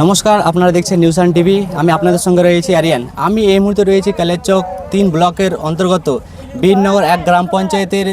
নমস্কার, আপনারা দেখছেন অ্যান্ড টিভি আমি আপনাদের সঙ্গে রয়েছি আরিয়ান আমি এই মুহূর্তে রয়েছি কালেচক তিন ব্লকের অন্তর্গত বীরনগর এক গ্রাম পঞ্চায়েতের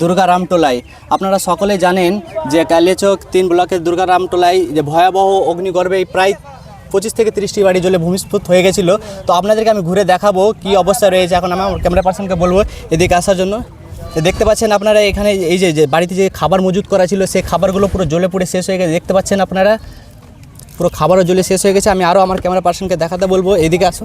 দুর্গারামটোলায়। আপনারা সকলে জানেন যে কালেচক তিন ব্লকের দুর্গারামটোলায় যে ভয়াবহ অগ্নিগর্ভে প্রায় পঁচিশ থেকে তিরিশটি বাড়ি জলে ভূমিস্ফুট হয়ে গেছিল। তো আপনাদেরকে আমি ঘুরে দেখাবো কি অবস্থা রয়েছে। এখন আমার ক্যামেরা পার্সনকে বলব এদিকে আসার জন্য। দেখতে পাচ্ছেন আপনারা এখানে এই যে যে বাড়িতে যে খাবার মজুত করা ছিল, সেই খাবারগুলো পুরো জ্বলে পুড়ে শেষ হয়ে গেছে। দেখতে পাচ্ছেন আপনারা পুরো খাবারও জ্বলে শেষ হয়ে গেছে, আমি আরও আমার ক্যামেরা পার্সনকে দেখাতে বলব এদিকে আসো।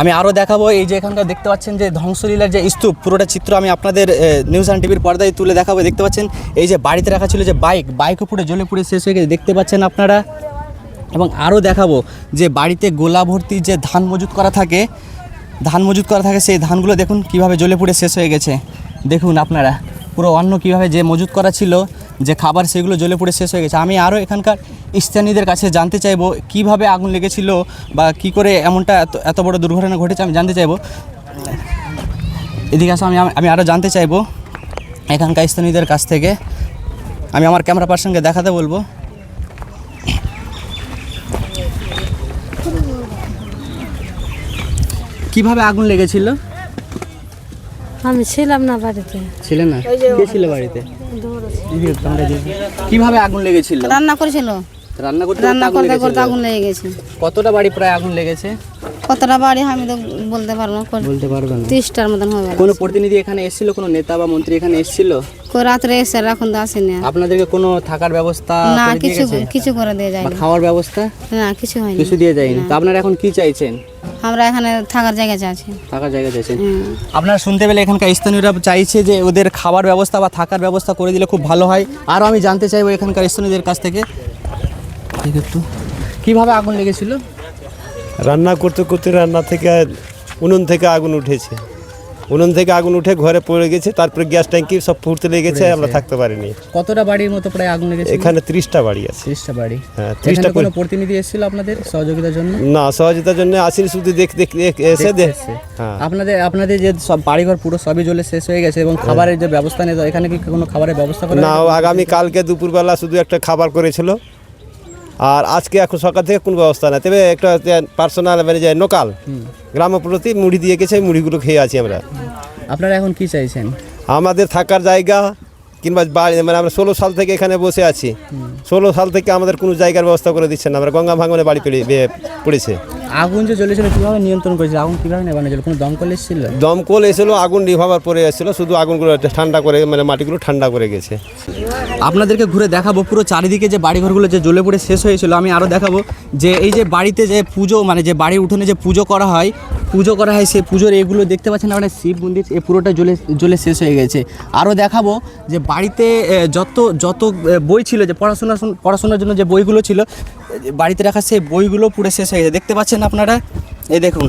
আমি আরও দেখাবো, এই যে এখানকার দেখতে পাচ্ছেন যে ধ্বংসলীলার যে স্তূপ, পুরোটা চিত্র আমি আপনাদের নিউজ অ্যান্ড টিভির পর্দায় তুলে দেখাবো দেখতে পাচ্ছেন, এই যে বাড়িতে রাখা ছিল যে বাইক বাইকও পুরো জ্বলে পুড়ে শেষ হয়ে গেছে, দেখতে পাচ্ছেন আপনারা? এবং আরও দেখাবো যে বাড়িতে গোলা ভর্তি যে ধান মজুত করা থাকে, ধান মজুত করা থাকে, সেই ধানগুলো দেখুন কীভাবে জ্বলে পুড়ে শেষ হয়ে গেছে। দেখুন আপনারা। পুরো অন্য কীভাবে যে মজুত করা ছিল, যে খাবার সেগুলো জ্বলে পুড়ে শেষ হয়ে গেছে। আমি আরও এখানকার স্থানীয়দের কাছে জানতে চাইব, কীভাবে আগুন লেগেছিল বা কি করে এমনটা এত এত বড় দুর্ঘটনা ঘটেছে আমি জানতে চাইব। এদিকে আসো, আমি আমি আরও জানতে চাইব এখানকার স্থানীয়দের কাছ থেকে। আমি আমার ক্যামেরা পার্সনকে দেখাতে বলব। কীভাবে আগুন লেগেছিল? আমি ছিলাম না বাড়িতে। ছিলেন না? কে ছিল বাড়িতে? কীভাবে আগুন লেগেছিল? রান্না করেছিল। রান্না করতে রান্না করতে করতে আগুন লেগে গেছে। কতটা বাড়ি প্রায় আগুন লেগেছে? কতটা বাড়ি আমি তো বলতে পারব না। বলতে পারবেন না। ত্রিশটার মতন হবে কোনো প্রতিনিধি এখানে এসেছিল? কোনো নেতা বা মন্ত্রী এখানে এসেছিল? কই রাত্রে এসে আর এখন তো আসেনি আপনাদেরকে কোনো থাকার ব্যবস্থা না কিছু কিছু করে দিয়ে বা যায়নি খাওয়ার ব্যবস্থা? না কিছু হয়নি। কিছু দিয়ে যায়নি। তো আপনারা এখন কি চাইছেন? আমরা এখানে থাকার জায়গা চাইছি থাকার জায়গা চাইছেন। আপনারা শুনতে পেলে এখানকার স্থানীয়রা চাইছে যে ওদের খাবার ব্যবস্থা বা থাকার ব্যবস্থা করে দিলে খুব ভালো হয়। আরও আমি জানতে চাইব এখানকার স্থানীয়দের কাছ থেকে। একটু কীভাবে আগুন লেগেছিল? রান্না করতে করতে রান্না থেকে উনুন থেকে আগুন উঠেছে। উনুন থেকে আগুন উঠে ঘরে পড়ে গেছে তারপরে গ্যাস ট্যাঙ্কি সব ফুটতে লেগেছে আমরা থাকতে পারিনি। কতটা বাড়ির মতো প্রায় আগুন লেগেছিল এখানে ত্রিশটা বাড়ি আছে। ত্রিশটা বাড়ি। হ্যাঁ, 30টা কোনো প্রতিনিধি এসেছিল আপনাদের সহযোগিতার জন্য? না সহযোগিতার জন্য আসিনি শুধু দেখ দেখ এসে দেখ হ্যাঁ। আপনাদের আপনাদের যে সব বাড়িঘর পুরো সবই জ্বলে শেষ হয়ে গেছে এবং খাবারের যে ব্যবস্থা নেই এখানে কি কোনো খাবারের ব্যবস্থা করা না? আগামী কালকে দুপুরবেলা শুধু একটা খাবার করেছিল। আর আজকে এখন সকাল থেকে কোনো ব্যবস্থা নেই। তবে একটা পার্সোনাল মানে যে লোকাল গ্রাম প্রতি মুড়ি দিয়ে গেছে মুড়িগুলো খেয়ে আছি আমরা। আপনারা এখন কি চাইছেন? আমাদের থাকার জায়গা কিংবা বাড়ি মানে আমরা ষোলো সাল থেকে এখানে বসে আছি। ষোলো সাল থেকে আমাদের কোনো জায়গার ব্যবস্থা করে দিচ্ছেন না। আমরা গঙ্গা ভাঙনে বাড়ি পড়েছে। আগুন যে জ্বলেছিল কীভাবে নিয়ন্ত্রণ করেছিল? আগুন কীভাবে নেবানো ছিল কোনো দমকল এসেছিল? দমকল এসেছিল আগুন নিভাবার পরে এসেছিল শুধু আগুনগুলো ঠান্ডা করে মানে মাটিগুলো ঠান্ডা করে গেছে। আপনাদেরকে ঘুরে দেখাবো পুরো চারিদিকে যে বাড়িঘরগুলো যে জ্বলে পড়ে শেষ হয়েছিল আমি আরও দেখাবো যে এই যে বাড়িতে যে পুজো মানে যে বাড়ির উঠোনে যে পুজো করা হয় পুজো করা হয় সেই পুজোর এগুলো দেখতে পাচ্ছেন আপনার শিব মন্দির এ পুরোটা জ্বলে জ্বলে শেষ হয়ে গেছে। আরও দেখাবো যে বাড়িতে যত যত বই ছিল যে পড়াশোনা পড়াশোনার জন্য যে বইগুলো ছিল বাড়িতে রাখা সেই বইগুলো পুরো শেষ হয়ে গেছে। দেখতে পাচ্ছেন আপনারা। এই দেখুন,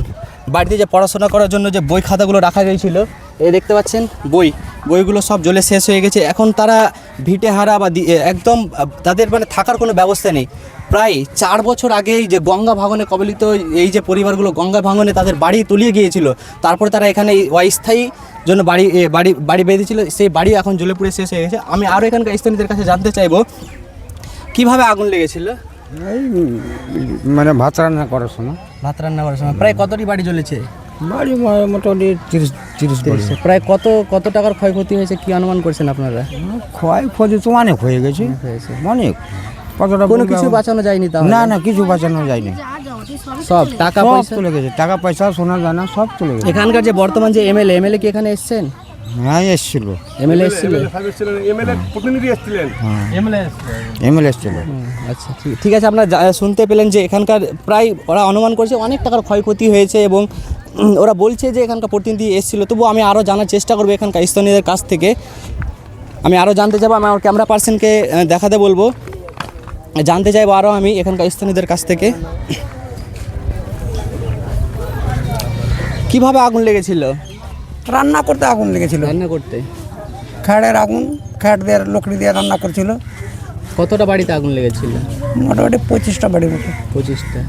বাড়িতে যে পড়াশোনা করার জন্য যে বই খাতাগুলো রাখা গিয়েছিল, এই দেখতে পাচ্ছেন বই। বইগুলো সব জলে শেষ হয়ে গেছে। এখন তারা ভিটে হারা বা একদম, তাদের মানে থাকার কোনো ব্যবস্থা নেই। প্রায় চার বছর আগেই যে গঙ্গা ভাঙনে কবলিত এই যে পরিবারগুলো গঙ্গা ভাঙনে তাদের বাড়ি তুলিয়ে গিয়েছিল, তারপর তারা এখানে অস্থায়ী জন্য বাড়ি বাড়ি বাড়ি বেঁধেছিল, সেই বাড়ি এখন জলে পুড়ে শেষ হয়ে গেছে। আমি আরও এখানকার স্থানীয়দের কাছে জানতে চাইব, কীভাবে আগুন লেগেছিল? এই মানে ভাত রান্না করার সময় ভাত রান্না করার সময় প্রায় কতটি বাড়ি জ্বলেছে? বাড়ি মোটামুটি তিরিশ তিরিশ বাড়ি। প্রায় কত কত টাকার ক্ষয়ক্ষতি হয়েছে কি অনুমান করছেন আপনারা? ক্ষয় ক্ষতি তো অনেক হয়ে গেছে। হয়েছে। অনেক। কতটা কোনো কিছু বাঁচানো যায়নি তাহলে? না না কিছু বাঁচানো যায়নি। সব টাকা পয়সা? চলে গেছে। টাকা পয়সা সোনা দানা সব চলে গেছে। এখানকার যে বর্তমান যে এমএলএ এমএলএ কি এখানে এসেছেন? হ্যাঁ এসছিল। এমএলএ এসেছিল? এমএলএ এসছিল। আচ্ছা ঠিক আছে আপনারা শুনতে পেলেন যে এখানকার প্রায় ওরা অনুমান করছে অনেক টাকার ক্ষয়ক্ষতি হয়েছে এবং ওরা বলছে যে এখানকার প্রতিনিধি এসেছিল। তবু আমি আরও জানার চেষ্টা করব এখানকার স্থানীয়দের কাছ থেকে। আমি আরও জানতে চাইব আমি আমার ক্যামেরা পার্সনকে দেখাতে বলব। জানতে চাইব আরও আমি এখানকার স্থানীয়দের কাছ থেকে। কীভাবে আগুন লেগেছিল? রান্না করতে আগুন লেগেছিল। রান্না করতে? খ্যাড়ের আগুন খ্যাট দিয়ে লকড়ি দিয়ে রান্না করছিল। কতটা বাড়িতে আগুন লেগেছিল? মোটামুটি পঁচিশটা বাড়ির মতো। পঁচিশটা।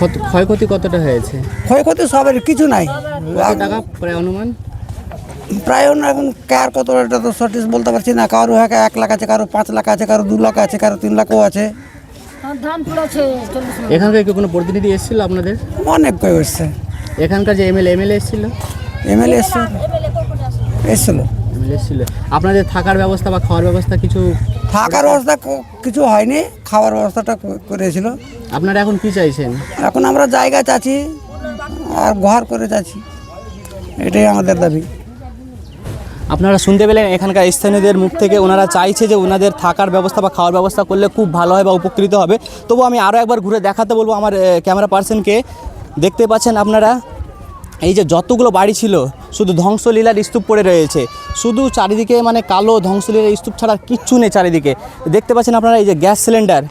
কত- ক্ষয়ক্ষতি কতটা হয়েছে? ক্ষয়ক্ষতি সবের কিছু নাই। টাকা প্রায় অনুমান? প্রায় না এখন কার কত এটা তো সঠিক বলতে পারছি না। কারও হ্যাঁ এক লাখ আছে কারও পাঁচ লাখ আছে কারও দু লাখ আছে কারও তিন লাখও আছে। এখানকার কি কোনো প্রতিনিধি এসেছিল আপনাদের? অনেক কেউ এসছে। এখানকার যে এমএলএ এমএলএ এসেছিল? এমএলএ এসছে। এসছিল। এসেছিল। আপনাদের থাকার ব্যবস্থা বা খাওয়ার ব্যবস্থা কিছু থাকার ব্যবস্থা কিছু হয়নি খাওয়ার ব্যবস্থাটা করেছিল। আপনারা এখন কি চাইছেন? এখন আমরা জায়গা চাচ্ছি আর ঘর করে চাচ্ছি। এটাই আমাদের দাবি। আপনারা শুনতে পেলেন এখানকার স্থানীয়দের মুখ থেকে ওনারা চাইছে যে ওনাদের থাকার ব্যবস্থা বা খাওয়ার ব্যবস্থা করলে খুব ভালো হয় বা উপকৃত হবে। তবু আমি আরও একবার ঘুরে দেখাতে বলব আমার ক্যামেরা পার্সনকে। দেখতে পাচ্ছেন আপনারা এই যে যতগুলো বাড়ি ছিল, শুধু ধ্বংসলীলার স্তূপ পড়ে রয়েছে। শুধু চারিদিকে মানে কালো ধ্বংসলীলার স্তূপ ছাড়া কিচ্ছু নেই চারিদিকে। দেখতে পাচ্ছেন আপনারা এই যে গ্যাস সিলিন্ডার।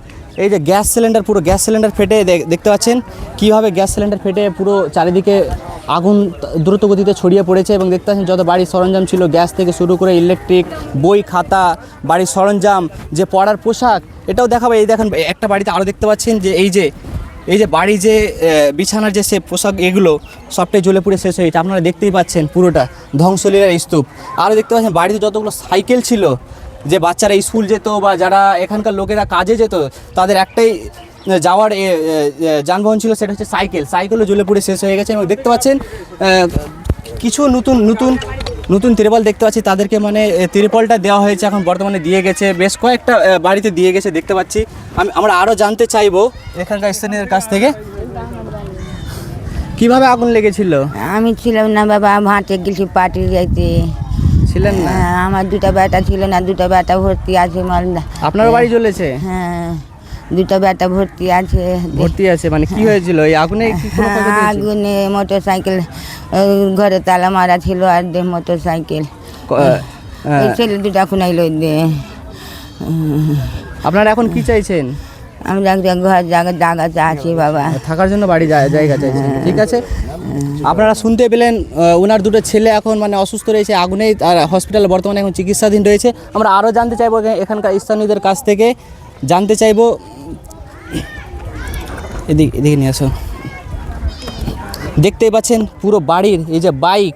এই যে গ্যাস সিলিন্ডার, পুরো গ্যাস সিলিন্ডার ফেটে দেখতে পাচ্ছেন কীভাবে গ্যাস সিলিন্ডার ফেটে পুরো চারিদিকে আগুন দ্রুত গতিতে ছড়িয়ে পড়েছে এবং দেখতে পাচ্ছেন যত বাড়ির সরঞ্জাম ছিল, গ্যাস থেকে শুরু করে ইলেকট্রিক, বই, খাতা, বাড়ির সরঞ্জাম, যে পড়ার পোশাক, এটাও দেখাবো। এই দেখেন, একটা বাড়িতে আরও দেখতে পাচ্ছেন যে এই যে এই যে বাড়ি যে বিছানার যে সে পোশাক, এগুলো সবটাই জ্বলে পুড়ে শেষ হয়েছে আপনারা দেখতেই পাচ্ছেন পুরোটা ধ্বংসলীলার স্তূপ। আরও দেখতে পাচ্ছেন, বাড়িতে যতগুলো সাইকেল ছিল, যে বাচ্চারা স্কুল যেত বা যারা এখানকার লোকেরা কাজে যেত, তাদের একটাই যাওয়ার যানবাহন ছিল, সেটা হচ্ছে সাইকেল। সাইকেলও জ্বলে পুড়ে শেষ হয়ে গেছে এবং দেখতে পাচ্ছেন কিছু নতুন নতুন নতুন তিরপল দেখতে পাচ্ছি। তাদেরকে মানে তিরপলটা দেওয়া হয়েছে এখন বর্তমানে দিয়ে গেছে। বেশ কয়েকটা বাড়িতে দিয়ে গেছে দেখতে পাচ্ছি। আমি আমরা আরও জানতে চাইব এখানকার স্থানীয়দের কাছ থেকে। কীভাবে আগুন লেগেছিল? আমি ছিলাম না বাবা ভাঁটে গেছি পার্টি যাইতে। ছিলেন না? হ্যাঁ, আমার দুটা বেটা ছিল না দুটা বেটা ভর্তি আছে মালদা। আপনারও বাড়ি চলেছে? হ্যাঁ। দুটা বেটা ভর্তি আছে। ভর্তি আছে মানে কি হয়েছিল? এই আগুনে হ্যাঁ? আগুনে মোটর সাইকেল ঘরে তালা মারা ছিল আর মোটর সাইকেল ছেলে দুটা খুনাইল দে। আপনারা এখন কি চাইছেন? আমি একটা ঘর জায়গা জায়গা চাচ্ছি বাবা। থাকার জন্য বাড়ি জায়গা চাইছেন। ঠিক আছে? আপনারা শুনতে পেলেন ওনার দুটো ছেলে এখন মানে অসুস্থ রয়েছে আগুনেই আর হসপিটালে বর্তমানে এখন চিকিৎসাধীন রয়েছে। আমরা আরও জানতে চাইব এখানে- এখানকার স্থানীয়দের কাছ থেকে জানতে চাইব এদিকে এদিকে নিয়ে আসো। দেখতেই পাচ্ছেন পুরো বাড়ির এই যে বাইক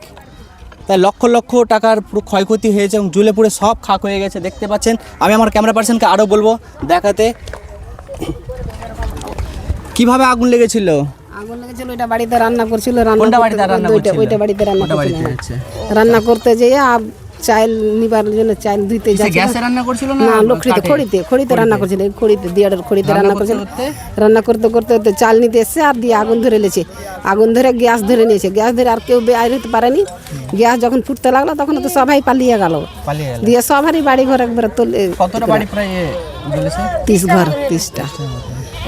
তাই লক্ষ লক্ষ টাকার পুরো ক্ষয়ক্ষতি হয়েছে এবং জুলে পুড়ে সব খাক হয়ে গেছে। দেখতে পাচ্ছেন আমি আমার ক্যামেরা পার্সনকে আরও বলব দেখাতে। কীভাবে আগুন লেগেছিল? আগুন লেগেছিল ওইটা বাড়িতে রান্না করছিল রান্না বাড়িতে রান্না ওইটা- বাড়িতে রান্না করছিল। রান্না করতে যেয়ে চাল নিবার জন্য চাল ধুইতে যাচ্ছে গ্যাসে রান্না করছিল না না খড়িতে খড়িতে রান্না করছিল খড়িতে দিয়ার খড়িতে রান্না করছিল। রান্না করতে করতে করতে চাল নিতে এসছে আর দিয়ে আগুন ধরে লেছে আগুন ধরে গ্যাস ধরে নিয়েছে। গ্যাস ধরে আর কেউ বের হতে পারেনি। গ্যাস যখন ফুটতে লাগল তখন তো সবাই পালিয়ে গেল। দিয়ে সবারই বাড়ি ঘর একবার তোলে কতটা বাড়ি প্রায় এ তিস ঘর তিসটা।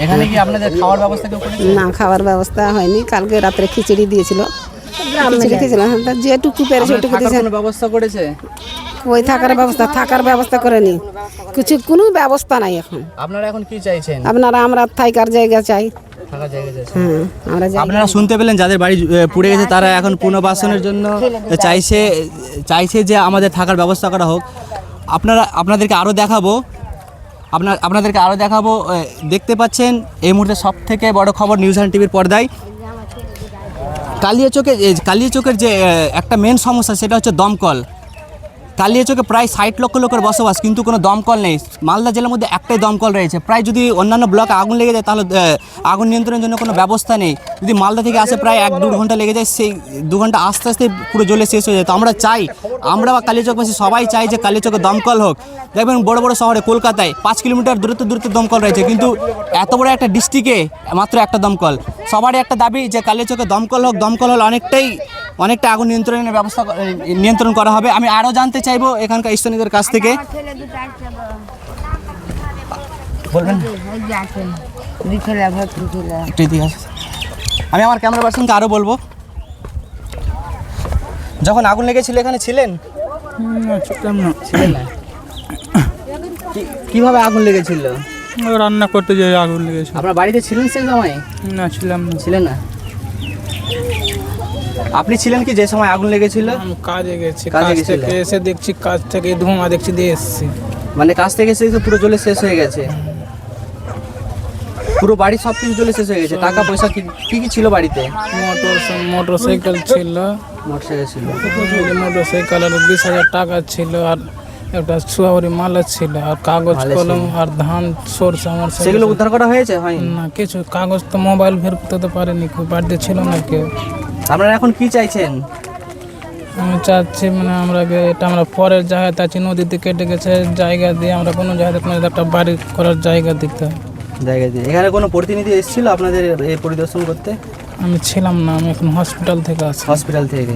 এখানে কি আপনাদের খাওয়ার ব্যবস্থা না খাওয়ার ব্যবস্থা হয়নি। কালকে রাত্রে খিচুড়ি দিয়েছিল। যেটুকু ব্যবস্থা করেছে? ওই থাকার ব্যবস্থা থাকার ব্যবস্থা করেনি। কিছু কোনো ব্যবস্থা নাই এখন। আপনারা এখন কি চাইছেন? আপনারা আমরা থাকার জায়গা চাই। হ্যাঁ আমরা আপনারা শুনতে পেলেন যাদের বাড়ি পুড়ে গেছে তারা এখন পুনর্বাসনের জন্য চাইছে চাইছে যে আমাদের থাকার ব্যবস্থা করা হোক। আপনারা আপনাদেরকে আরও দেখাবো। আপনার আপনাদেরকে আরও দেখাবো। দেখতে পাচ্ছেন এই মুহূর্তে সব থেকে বড় খবর নিউজ অ্যান্ড টিভির পর্দায়। কালিয়াচকের কালিয়াচকের যে আহ, একটা মেন সমস্যা সেটা হচ্ছে দমকল। কালিয়াচকে প্রায় ষাট লক্ষ লোকের বসবাস, কিন্তু কোনো দমকল নেই। মালদা জেলার মধ্যে একটাই দমকল রয়েছে। প্রায় যদি অন্যান্য ব্লকে আগুন লেগে যায়, তাহলে আগুন নিয়ন্ত্রণের জন্য কোনো ব্যবস্থা নেই। যদি মালদা থেকে আসে প্রায় এক দু ঘণ্টা লেগে যায়, সেই দু ঘণ্টা আস্তে আস্তে পুরো জ্বলে শেষ হয়ে যায়। তো আমরা চাই, আমরা বা কালিয়াচকবাসী সবাই চাই যে কালিয়াচকে দমকল হোক। দেখবেন বড় বড় শহরে, কলকাতায় পাঁচ কিলোমিটার দূরত্ব দূরত্ব দমকল রয়েছে, কিন্তু এত বড় একটা ডিস্ট্রিক্টে মাত্র একটা দমকল। সবারই একটা দাবি যে কালিয়াচকে দমকল হোক, দমকল হলে অনেকটাই অনেকটা আগুন নিয়ন্ত্রণের ব্যবস্থা নিয়ন্ত্রণ করা হবে। আমি আরও জানতে চাইব এখানকার স্থানীয়দের কাছ থেকে। বলবেন? একটু ইতিহাস আমি আমার ক্যামেরা পার্সনকে আরও বলব। যখন আগুন লেগেছিল এখানে ছিলেন? ছিলেন না। কি- কীভাবে আগুন লেগেছিল? রান্না করতে যাই আগুন লেগেছিল। আপনার বাড়িতে ছিলেন সেই সময়? না ছিলাম না। ছিলেন না? আপনি ছিলেন কি যে সময় আগুন লেগেছিল? কাজে গেছি কাজে কাজ? থেকে এসে দেখছি কাজ থেকে ধোঁয়া দেখছি দিয়ে এসছি। মানে কাজ থেকে এসে তো পুরো জলে শেষ হয়ে গেছে? পুরো বাড়ি সব কিছু জলে শেষ হয়ে গেছে? টাকা পয়সা কি কি কি ছিল বাড়িতে? মোটর মোটর সাইকেল ছিল। মোটরসাইকেল ছিল। মোটর সাইকেল আর বিশ হাজার টাকা ছিল আর একটা সুয়ারি মালা ছিল আর কাগজ মালা ছিল। কলম আর ধান সরষে আমার সব সেগুলো উদ্ধার করা হয়েছে হয়নি না কিছু কাগজ তো মোবাইল বের করতে তো পারেনি কেউ বাড়িতে ছিল না কেউ। আপনারা এখন কি চাইছেন? আমি চাচ্ছি মানে আমরা এটা আমরা পরের জায়গাতে আছি নদীতে কেটে গেছে জায়গা দিয়ে আমরা কোনো জায়গাতে কোনো একটা বাড়ি করার জায়গা দিতে। জায়গা দিয়ে। এখানে কোনো প্রতিনিধি এসেছিল আপনাদের এই পরিদর্শন করতে? আমি ছিলাম না আমি এখন হসপিটাল থেকে আসি হসপিটাল থেকে।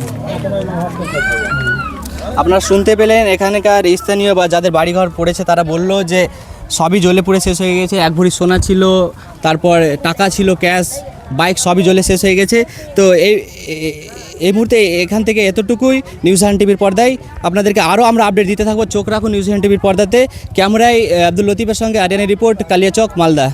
আপনারা শুনতে পেলেন এখানকার স্থানীয় বা যাদের বাড়িঘর পড়েছে তারা বলল যে সবই জ্বলে পুড়ে শেষ হয়ে গেছে এক ভরি সোনা ছিল তারপর টাকা ছিল ক্যাশ বাইক সবই জলে শেষ হয়ে গেছে। তো এই এই মুহূর্তে এখান থেকে এতটুকুই নিউজ হ্যান্ড টিভির পর্দায়। আপনাদেরকে আরও আমরা আপডেট দিতে থাকব চোখ রাখুন নিউজ হ্যান্ড টিভির পর্দাতে। ক্যামেরায় আব্দুল লতিফের সঙ্গে আরিয়ানের রিপোর্ট, কালিয়াচক, মালদা।